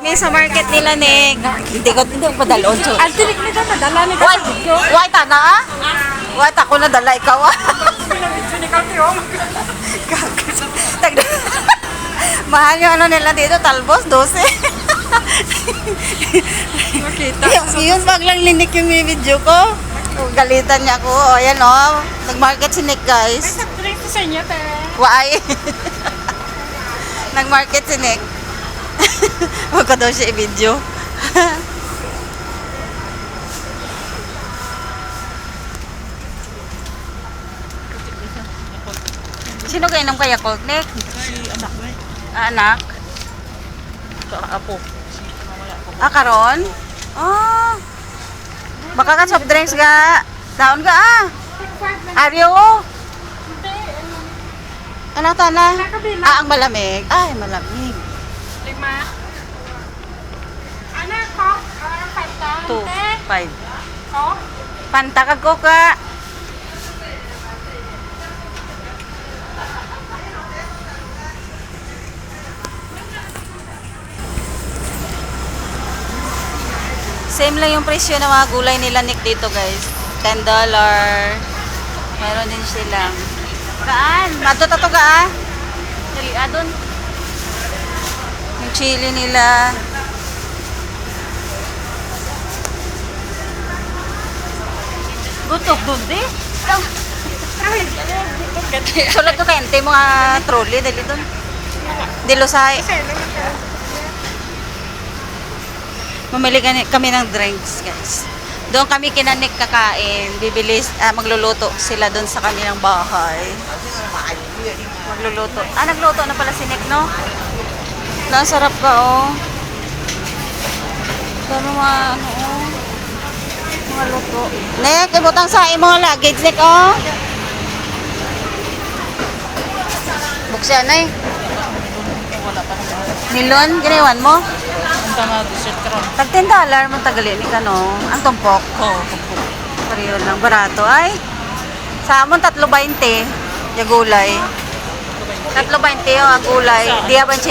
kami sa market nila, Nick. Hindi ko, hindi ko padalon. So. Ang tinik nito, madala nito. Why ta na? ah? Why ta ko na dala ikaw ah? Oh. Mahal yung ano nila dito, talbos, 12. Makita. yung, pag lang linik yung video ko. Galitan niya ako. O, ayan o. Nag-market si Nick, guys. soft drink sa inyo, te. Why? Nag-market si Nick. Ko daw siya i-video. Sino kayo nang kaya Colt, Nick? anak mo Ah, anak? Apo. Ah, karon? Ah. Baka ka soft drinks ga. Daon ka ah. Aryo. Ano ta na? Ah, ang malamig. Ay, malamig. Lima. Ano, Coke? Ah, Fanta. Two, Te. five. Coke? Panta ka ko ka. Same lang yung presyo ng mga gulay nila Nick dito guys. $10. Meron din silang. Kaan? Mato to ka ah. Dun. Yung chili nila. Gutok dun di. Sulat ko kente mga trolley dali dun. Dilo sa Mamili kami ng drinks, guys. Doon kami kinanik kakain. Bibilis, ah, magluluto sila doon sa kanilang bahay. Magluluto. Ah, nagluto na pala si Nick, no? Nasarap ka, oh. Dami mga, ano, oh. Mga luto. Nick, ibutang sa mga luggage, Nick, oh. Buksan na eh. Nilon, giniwan mo? Ang tama, dessert ka ron. Tag 10 dollar mo tagali ni kano. Ang tumpok. Oo. Pareho lang barato ay. Sa amon tatlo 20 yung gulay. Tatlo 20 yung ang gulay. Di ba 5?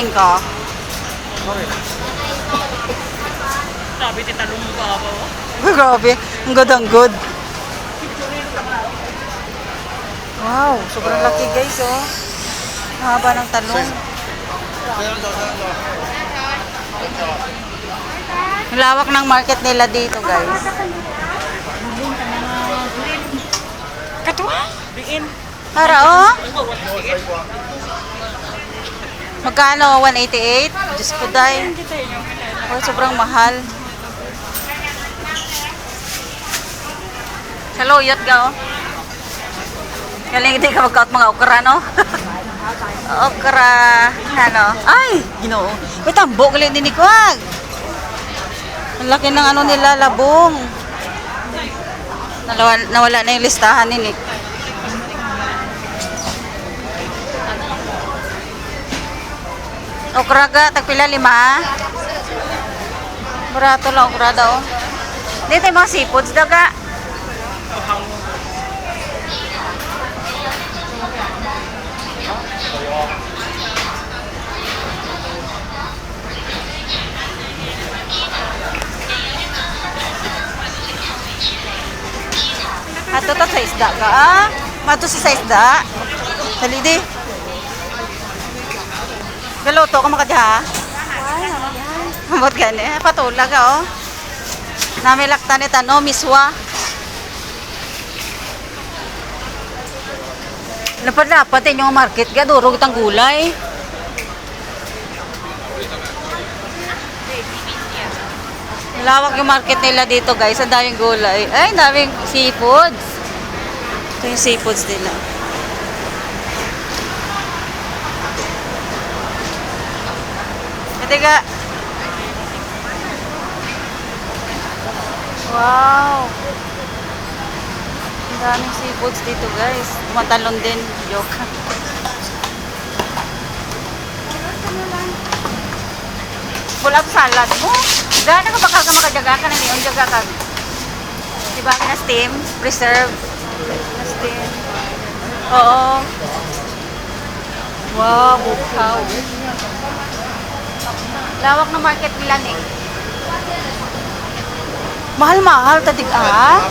Sabi, titalong mo pa ako. Grabe, ang good ang good. Wow, sobrang laki guys oh. Haba ng talong. Lawak ng market nila dito guys. Katuwa? Biin. Para oh. Magkano? 188? Diyos ko yun. Oh, sobrang mahal. Saluyot ka oh. Galing hindi ka mag-out mga okra, no? okra, ano? Ay, ginoo. May tambo, galing din ni Kwag. Ang laki ng ano nila, labong. Nawala, nawala na yung listahan ni Nick. Okra ga, tagpila lima. Barato lang okra daw. Dito yung mga seafoods daga. Ato to sa isda ka ah. Mato si sa isda. Dali di. Galuto ka makadya. Mabot ka ni. Patula ka oh. Namilakta ni Tano, miswa. Lapad-lapad din yung market ka. Durog itang gulay. Lawak yung market nila dito guys. Ang daming gulay. Ay, daming seafoods. Ito yung seafoods nila. Ito ka. Wow. Ang daming seafoods dito guys. Matalon din. Joke. Bulak salad mo. Gana ka baka ka makadaga ka na niyon. Jaga ka. Diba na steam? Preserve. Na steam. Oo. Wow, bukaw. Lawak ng market nila ni. Mahal-mahal tadig ah.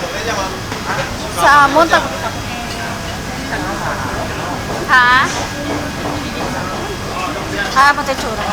Sa amon tag Ha? Ha, pati tsura.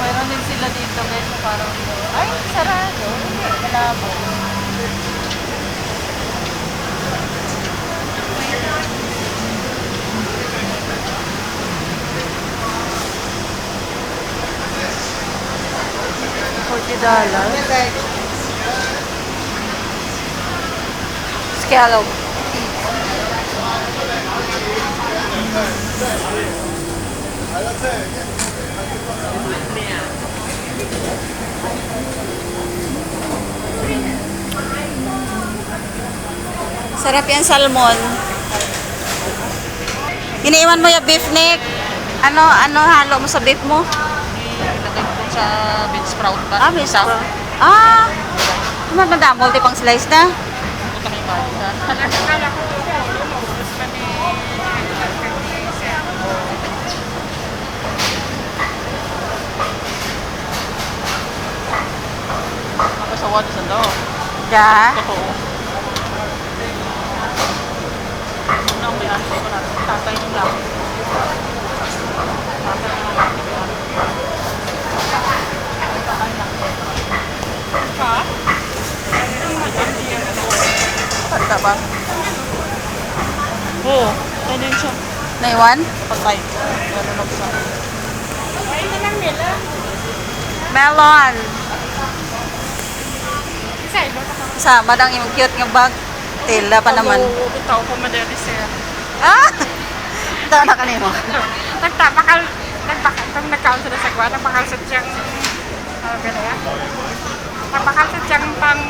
Mayroon din sila dito guys na parang ay, sarado. Hindi, malabo. Dollars. Scallop. Sarap yan salmon. Iniiwan mo yung beef neck. Ano, ano halo mo sa beef mo? Sa bean ba? Ah, beef sprout. Ah, maganda. Multi pang slice na. Punta kayo ba? Akala ko lumabas pa ni... Ako sa wad sa daw. Ja. Totoo. Ano ang bayan ko na. Tatay mo lang. Ha? Pagka ba? Oo. Din siya. Naiwan? Patay. Ano lang siya. Melon. Sama dang yung cute nga bag. Tila pa naman. Bitaw ko madali siya. Ah! Ito na kanimo. Nagtabakal, nagbakal, kung nagkaon sila sa gwa, nagbakal sa tiyang, ano ba na yan? Nagbakal sa tiyang pang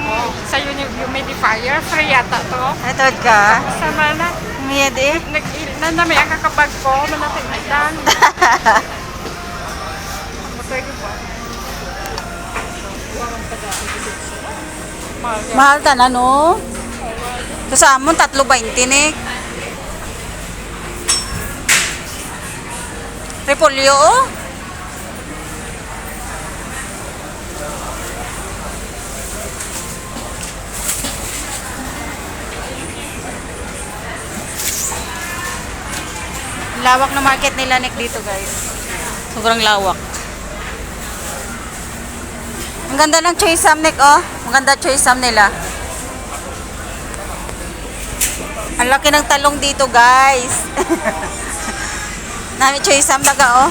sa humidifier, free yata to. Ito ka. Sama na, Miyad eh. nag nanami ang kakabag ko. Matay ko ba? Mahal ka na no? Ito sa amon, tatlo ba ni? Repolyo oh. Lawak na market nila Nick dito guys. Sobrang lawak. Ang ganda ng choice sam Nick oh. Ang ganda choice sam nila. Ang laki ng talong dito guys. Nami choice sam oh.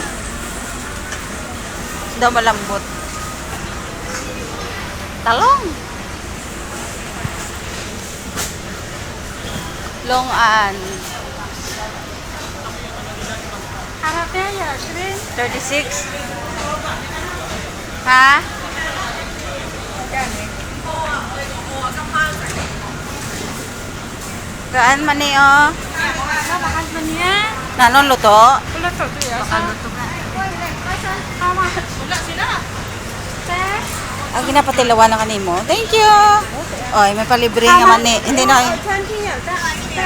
Daw malambot. Talong. Longan. Harapnya ya, green. 36. Ha? Gaan man ni oh. Bakal ba niya? Nanon luto? Wala to, ya. Bakal to ka. Wala sila. Ang ginapatilawan na kanimo. Thank you. Oy, may palibre nga man ni. Hindi na. 20 ya, 30 ya.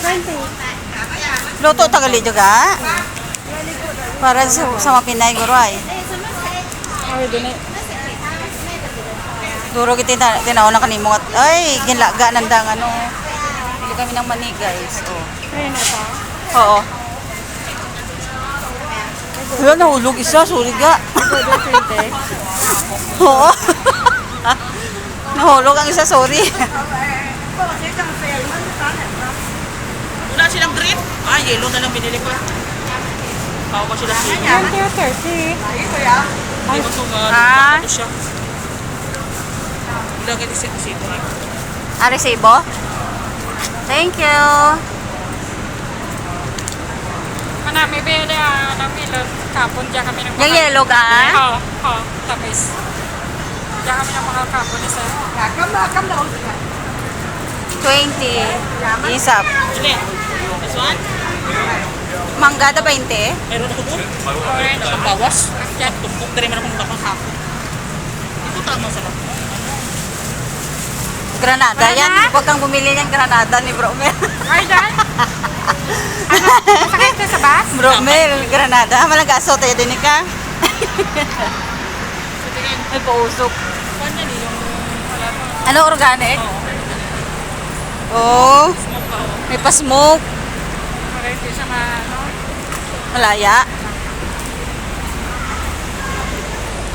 20. Luto tagali juga. Para sa, sa mga Pinay guro ay. Ay, dun eh. Duro kita tina, tinaw na kanimo at ay ginlaga nandang ano. Pili kami ng mani guys. Oh. Kaya na pa. Oo. Wala nahulog isa, sorry ga. Oo. nahulog ang isa, sorry. Wala silang green? Ah, yellow na lang binili ko. Tao ba sila sila? 20 o 30. Ay, gusto nga. Ah. Ano siya? Wala ka kasi kasi ito. Ah, resibo? Thank you. Mana, may bili ah, ng milon. Kapon, diyan kami ng Yung yellow ka? Oo, oo, tapos. Diyan kami ng mga kapon isa. 20. Isap. This one? Manggada 20. Meron ako doon. Sa bawas. Sa tumpok. Dari man ako ng hapon. Ito tama sa lahat. Granada yan. Huwag kang bumili ng Granada ni Bro Mel. Ay, Dan? ano? Masakit ka sa bus? Bro Mel, Granada. Malagaso tayo din ka. Ay, pausok. Kanya ni yung wala pa. Ano, organic? Oo. Ka. oh. May pa-smoke. Masakit ka sa mga, ano? Malaya.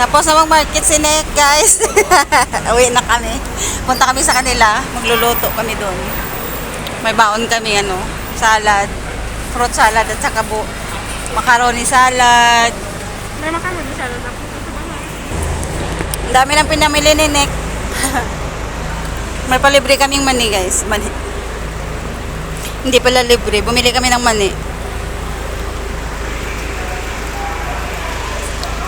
Tapos na mag-market si Nick, guys. Uwi na kami. Punta kami sa kanila. Magluluto kami doon. May baon kami, ano, salad. Fruit salad at saka bu macaroni salad. May makamuli sa lalap. Ang dami ng pinamili ni Nick. May palibre kaming mani, guys. Mani. Hindi pala libre. Bumili kami ng mani.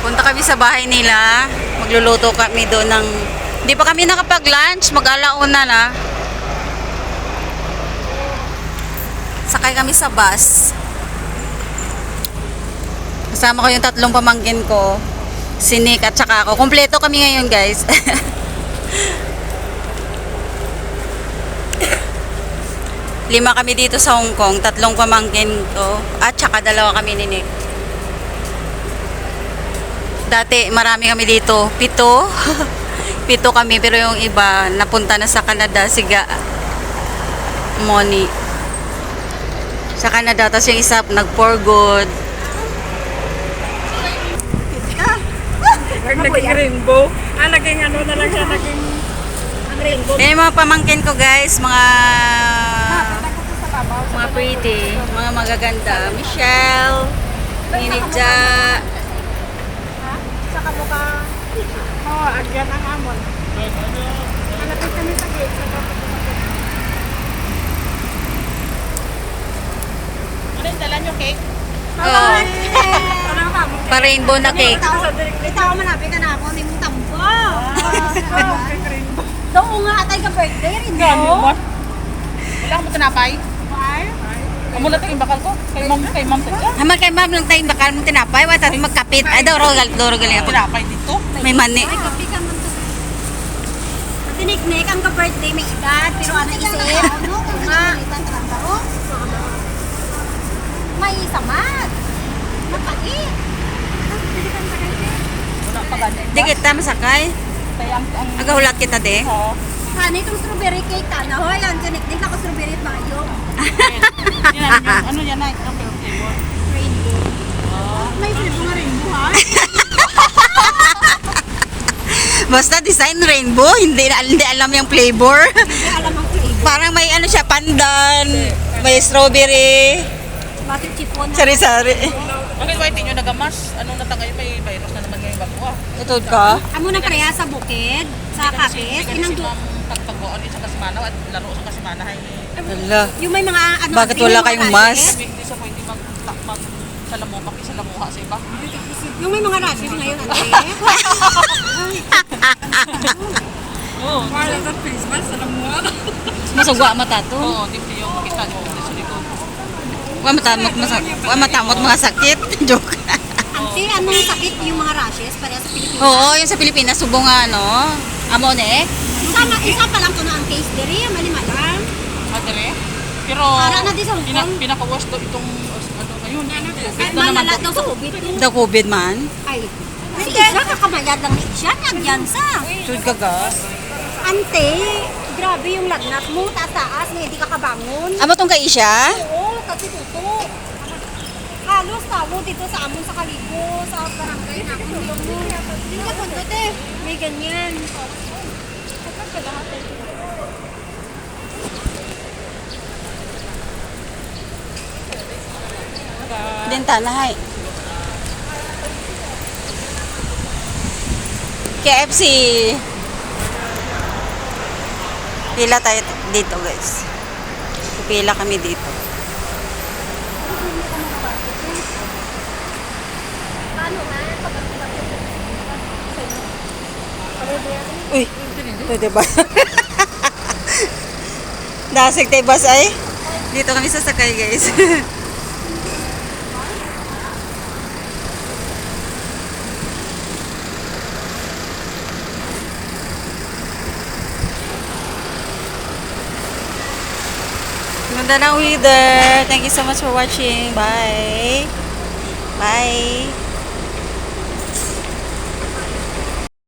Punta kami sa bahay nila. Magluluto kami doon ng... Hindi pa kami nakapag-lunch. Mag-alauna na. Sakay kami sa bus. Kasama ko yung tatlong pamangkin ko. Si Nick at saka ako. Kompleto kami ngayon, guys. Lima kami dito sa Hong Kong. Tatlong pamangkin ko. At saka dalawa kami ni Nick. Dati marami kami dito. Pito. Pito kami pero yung iba napunta na sa Canada. Siga. Moni. Sa Canada. Tapos yung isa nag for good. Naging rainbow. Ah, naging ano na lang siya, naging ang rainbow. Yung mga pamangkin ko guys. Mga babaw. mga pretty. Mga magaganda. Michelle. Ninidja. Kamukha. Oo, oh, agyan ang amon. Hanapin kami sa gate. Sa. Ano yung dala nyo cake? Ka mo? pa-rainbow na cake. Itaw man nabi ka na ako ni mong tambo. Oo nga atay ka birthday rin Gano'n? Wala mo tinapay? Ay, Amo na tingin bakal ko. Kay ma'am, kay ma'am tayo. Haman kay ma'am lang tayong bakal mong tinapay. Wala tayo magkapit. Ay, daw, rogal, daw, rogal ako. Tinapay dito. May mani. Ay kapi ka man to. Tiniknik ang ka birthday may edad pero ano isip? Nga. May samat. Mapait. Wala pa ganyan. Di kita masakay. Agahulat kita de. Oo. Hani itong strawberry cake ta na hoy ang tiniknik ako strawberry at mayo. Ano yan na? Ang flavor. Rainbow. May flavor nga rainbow ha. Basta design rainbow. Hindi, hindi alam yung flavor. Hindi alam ang flavor. Parang may ano siya, pandan. May strawberry. Bakit chipon? Sari-sari. Bakit ba hindi nyo nagamas? Ano na tagay? May virus na naman ngayong bago ah. Ito ka? Amo na pareha sa bukid, sa kapis, Kasi inang ma'am tagtagoan sa kasimanaw at laro sa kasimanahay. Hala. yung may mga ano Bakit wala kayong mask? Sabi, hindi siya pwede mag, mag sa lamuha, sa lamuha sa iba. Yung may mga rashes ngayon, Andre. Oo. wala sa face mask. Mo ano? Masagwa mata to. Oo, di ba yung makita nyo sa likod. Wa matamot, masa- wa matamot mga sakit. Joke. Ante, anong sakit yung mga rashes pareha sa Pilipinas? Oo, yung sa Pilipinas, subo nga ano. Amo ne? Isa, isa pa lang to na ang case diri. Pero, Para na di sa Hong pina, Kong. pinaka-worst to itong, ano ngayon. Ay, Ito naman malala to. daw sa COVID. The COVID man. Ay, si Isha, kakamayad lang ni Isha, nagyan sa. Sud ka ga. Ante, grabe yung lagnat mo, taas-taas, na hindi ka kabangon. Amo tong kay siya? Oo, kasi tuto. Halos tao dito sa amon sa Kalibo, sa barangay na ako. Hindi ka puntot eh. May ganyan. Dinta na hay. KFC. Pila tayo dito guys. Pila kami dito. Uy, ito diba? Dasig tayo bus ay. Dito kami sasakay guys. Ganda ng weather. Thank you so much for watching. Bye. Bye.